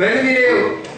ဘယ်သ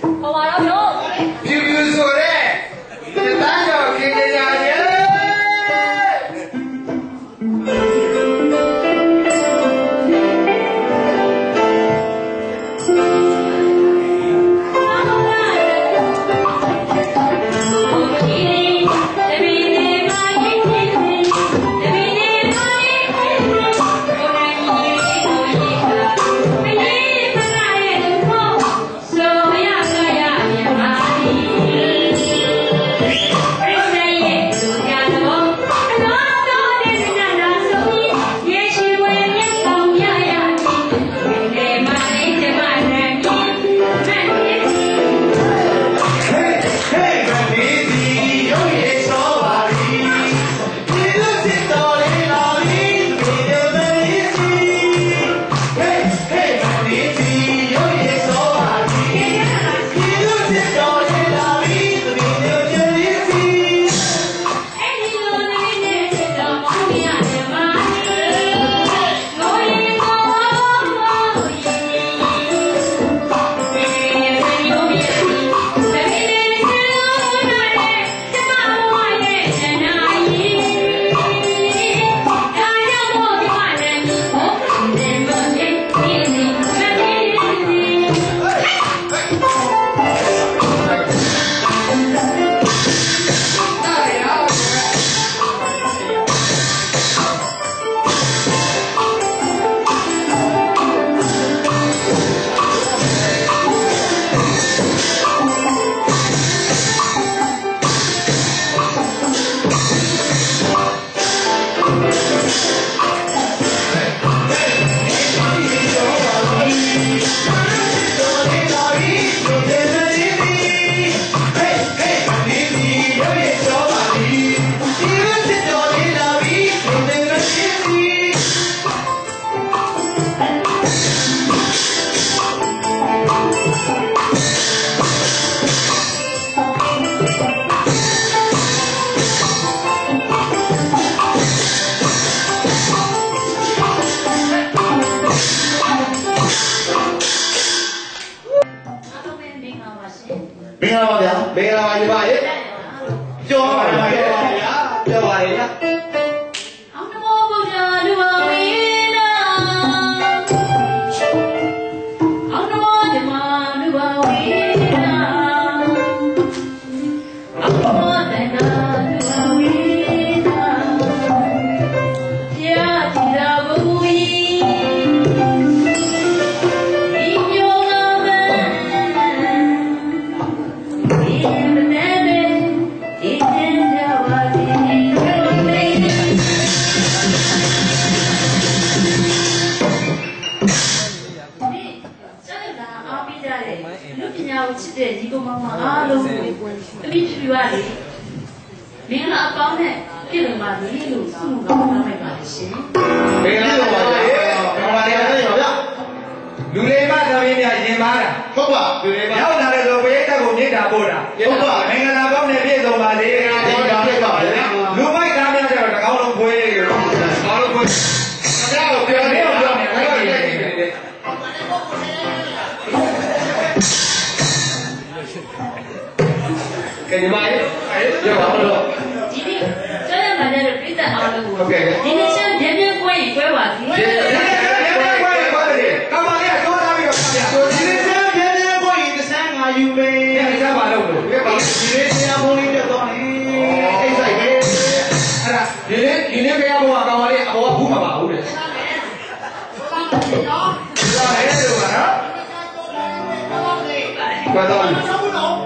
ပါဗျာမင်္ဂလာပါညီမရေကြောပါပါဗျာကြောပါလေ ကိုအမိဖြူရလေမင်္ဂလာအပေါင်းနဲ့ပြည့်စုံပါစေလို့ဆုမကောင်းတောင်းလိုက်ပါရှင်မင်္ဂလာပါရေမင်္ဂလာပါရေဗျာလူလေးမသမီးများရင်ပါတာဟုတ်ပါလူလေးမရောက်လာတဲ့ဆိုပရိသတ်ကိုမြစ်တာပို့တာမင်္ဂလာကောင်းနဲ့ပြည့်စုံပါစေဒီကပြပါဗျာလူမိုက်သားများကျတော့တကောင်းလုံးခွေးလေးရောဘာလို့ခွေးဆရာကိုပြောနေတော့ပြောနေတယ်အဲ့ဒီနေတယ် ကဲညီမရေပြောပါဦးလို့ဒီနေ့ကျောင်းလာတဲ့ပြည့်စုံအားလုံးကိုဟုတ်ကဲ့ဒီနေ့ချင်းပြင်းပြင်းပွဲရင်ပွဲပါစေဒီနေ့ဒီနေ့ဘယ်ဘယ်ဘယ်ဘယ်ကမ္ဘာလေးကတော့လာပြီးတော့ဆရာဆိုဒီနေ့ပြန်ပြန်ကိုရင်တစ်ဆန်းငါယူမေးဒီကဘာလို့လို့ဒီကဘာဒီနေ့ဆရာဘုန်းကြီးတက်သွားနေအိတ်ဆိုင်ပဲအဲ့ဒါဒီနေ့ဒီနေ့ဘယ်ဘောကကောင်မလေးအဘောကဘူးမှာပါဘူးတဲ့ဒါလည်းလို့ပါနော်ဘာတော့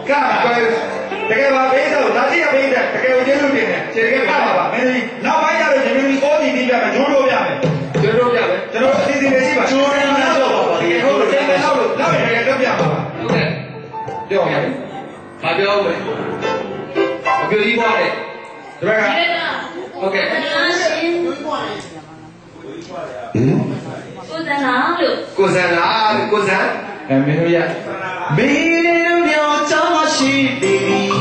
ကဲ တကယ်ပါဘေးတော့ဒါတိရဘေးတဲ့တကယ်ကိုကျေးဇူးတင်တယ်ခြေတကယ်ပါပါမင်းကြီးနောက်ပိုင်းကျတော့ဒီမျိုးကြီးပေါ်တည်ပြီးပြမယ်ဂျိုးတို့ပြမယ်ဂျိုးတို့ပြမယ်ကျွန်တော်အစီအစဉ်တွေရှိပါဂျိုးတွေများတော့ပါပါဒီဟုတ်တယ်နောက်လို့နောက်ရတော့ပြပါပါဟုတ်ကဲ့ပြောပါမယ်ဘာပြောမလဲအပြိုကြီးပွားတယ်ဒါကဒီနေ့ကဟုတ်ကဲ့တရားရှင်ကိုဇနာလို့ကိုစံလားကိုစံအဲမင်းတို့ရမင်းတို့ပြောချောင်းရှိပြီ All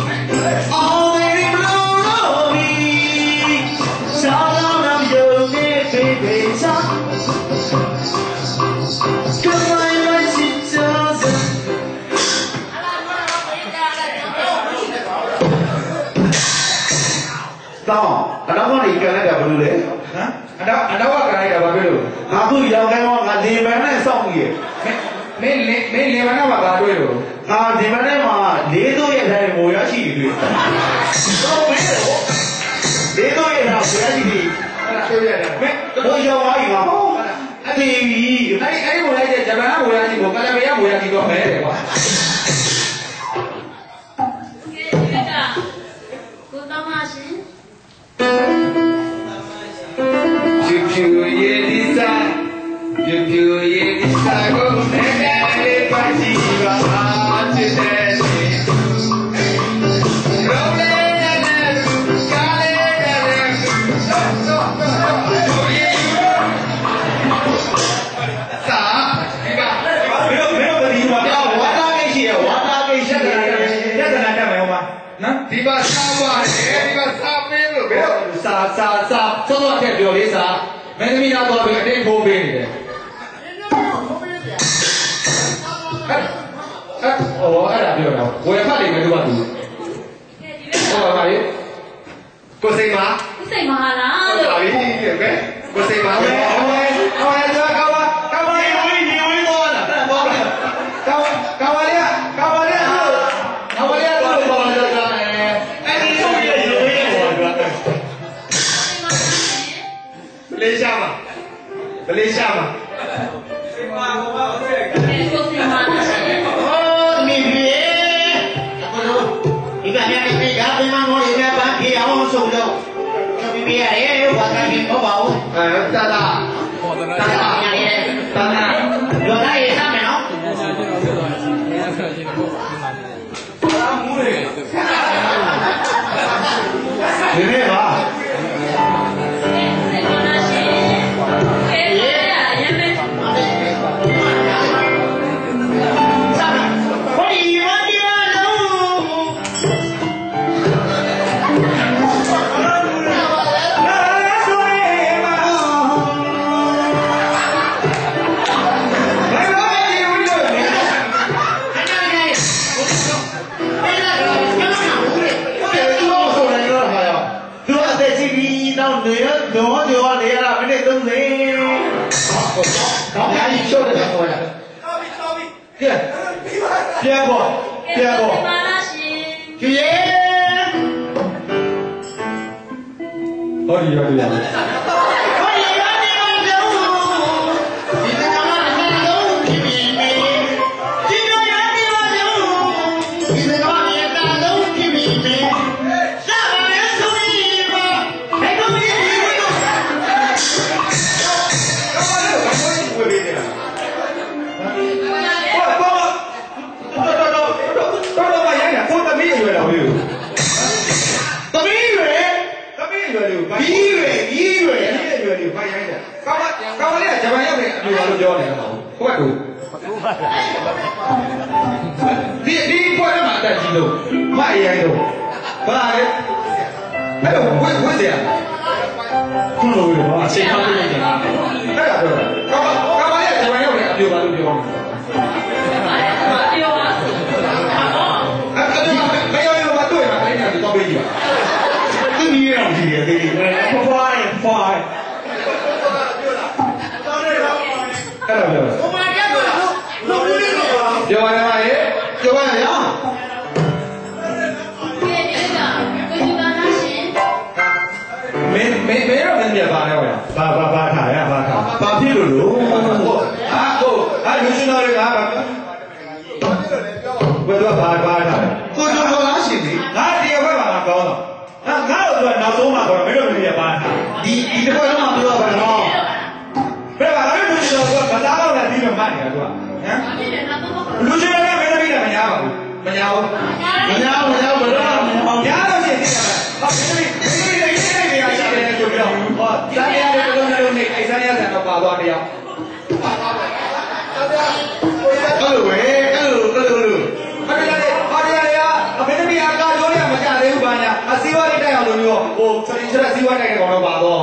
တော့ကနေကန်လိုက်တာဘယ်လိုလဲဟမ်အတော့အတော့ကကန်လိုက်တာဘာဖြစ်လို့ငါသူ့ရောက်ခိုင်းတော့ငါဒီမန်နဲ့စောင့်ကြီးမင်းမင်းမင်းလေမနာမှာဘာတွေ့လို့ငါဒီမန်နဲ့မှာလေးတို့ရဲ့တိုင်းငိုရရှိတယ်တော့မင်းတော့လေးတို့ရဲ့တော့ငိုရရှိတယ်အဲ့ဒါတွေ့ရတယ်မင်းဘိုးရောက်သွားပြီငါဟုတ်အတေးကြီးအဲ့ဒီအဲ့ဒီကိုလိုက်တဲ့ဂျပန်ကဝေရကြီးကိုကလဘေးကဝေရကြီးတော့မဲတယ်ကွာကဲဒီကကိုတောင်းပါရှင် စောစောအထက်ပြောလေးစာမင်းသမီးသားတော့ပြီးအတင်းဖိုးပေးနေတယ်ဟဲ့ဟဲ့ဟောအဲ့ဒါပြောတော့ဝယ်ဖတ်နေမယ်သူကသူကဲဒီကဟောပါလေကိုစိတ်ပါဦးစိတ်မဟာလားဟုတ်လို့ပါပြီကဲကိုစိတ်ပါဟဲ့ပဲဟဲ့ လေးရှားမှာမလေးရှားမှာကဲကိုစိတ်မဟာလားရှင်ဟောမိပြေအခုတော့ဒီကနေ့ဒီကဘယ်မှာမော်ရပါပြေအောင်ဆိုတော့မိပြေရဲဝါကကြီးမဟုတ်ပါဘူးအဲတာတာတာတာညာရဲတာတာရောသားရေးသားမယ်နော်ဒီနေ့ ပြီးတော့နေရတော့ကြောနေရတာမိနစ်30တော့ညာကြီးရှုပ်တယ်ခေါ်ရကဲပြန်ပေါ်ကဲပြန်ကိုပေါ်စိတ်မဟာလားရှင်ကြည်ဟောဒီရောဒီရော ဟုတ်ဘူးဟုတ်ကဲ့ဒီဒီပေါ်မှာအတက်ကြီးလို့မရိုက်တော့ဘာလဲအဲ့တော့ဝက်ဝက်စရာခုလိုရောအချိန်ထားလို့ရတယ်အဲ့ဒါပြောတာကာဝကာဝလေးကဂျပန်ရောက်နေအမျိုးလို့ပြောနေတာပြောပါဆိုတော့အဲ့ဒါမယောယောမတွေ့မှာလည်းညတော့ပေးကြည့်ပါသူကြီးရောဒီရယ်ဒီဖွားဖွားဖွားအဲ့ဒါပြောတာ ဟိုမှာရတော့လုံးလုံးလေးတော့ ပြောရပါရဲ့ပြောရရအောင်ကဲဒီကကိုစိတ်မဟာလားရှင်မင်းမင်းမင်းတော့မင်းပြပါနဲ့ဟောဘာဘာဘာထားရဘာထားဘာဖြစ်လို့လို့ဟာကိုဟာလူရှင်တော်တွေကဘာဘယ်တော့ဘာဘာထားကိုတို့တော်လားရှင်ဒီငါတရားဘက်မှာငါကောင်းတော့ငါငါ့ကိုတော့နောက်ဆုံးမှာတော့မင်းတို့မင်းပြပါထားဒီဒီတစ်ခါတော့မပြောပါတော့ဘယ်ပါလဲလူရှင်တော်ကမသားတော့လည်းပြီးတော့မှတ်နေတာသူက ဟမ်ဘာဖြစ်လဲတော့တော့လူရှင်တော်ကမင်းသမီးလည်းမညာပါဘူးမညာဘူးမညာမညာဘယ်တော့မှမအောင်ညာတော့ရှင်သိတာဟာမင်းသမီးမင်းသမီးလည်းရေးနေရရှိတယ်ဆိုပြီးတော့ဟောစားရတဲ့လုံးလုံးနဲ့အိမ်စားရတဲ့တော့ပါသွားတရားအဲ့လိုပဲအဲ့လိုအဲ့လိုလို့ဟာဒီလေဟာဒီလေအမေသမီးအကာကြောရမကြသေးဘူးဘာညာအစည်းအဝေးတိုက်အောင်လို့မျိုးဟိုစရင်စရက်စည်းဝေးတိုက်တဲ့ကောင်တော့ပါတော့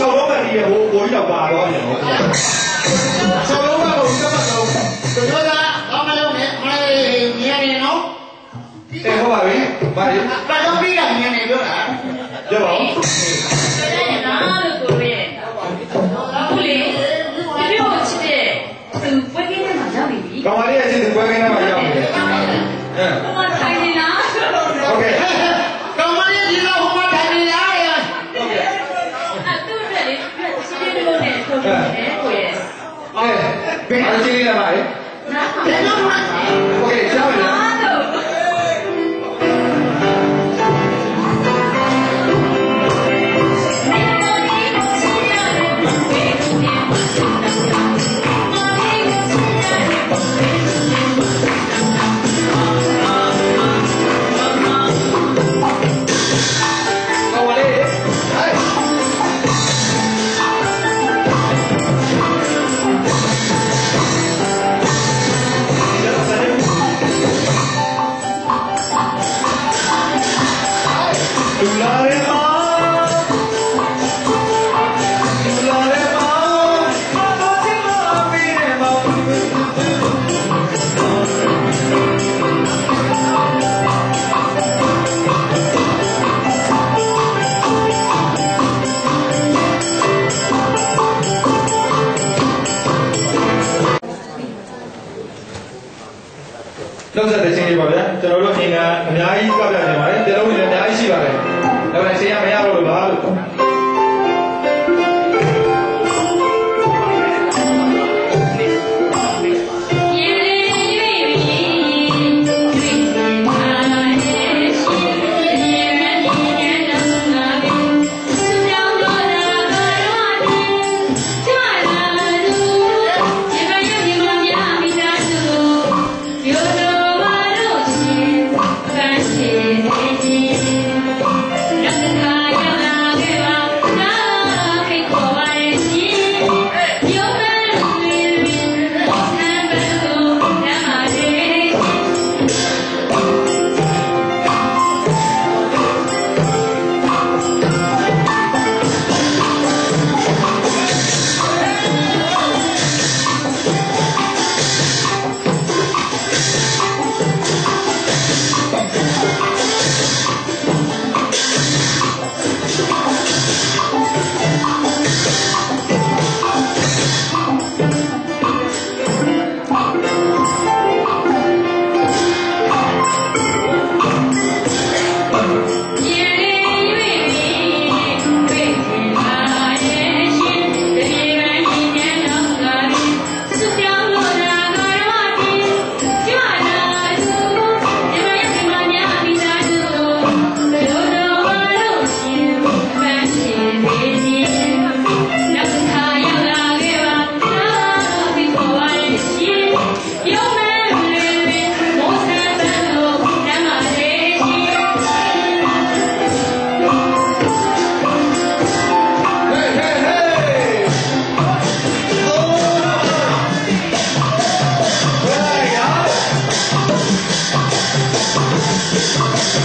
ချောက်လုံးပဲဒီရဟိုကိုကြီးတော့ပါတော့တယ်ဟုတ်လားချောက်လုံးကတော့ဒီကမှာတော့တို့တို့ကဘာမလုပ်နဲ့မလေးမြင်နေနော်တဲ့ဟုတ်ပါပြီဘာလဲဘာတော့ပြီးတာမြင်နေပြောတာပြောပါဦး ahí para llamar el.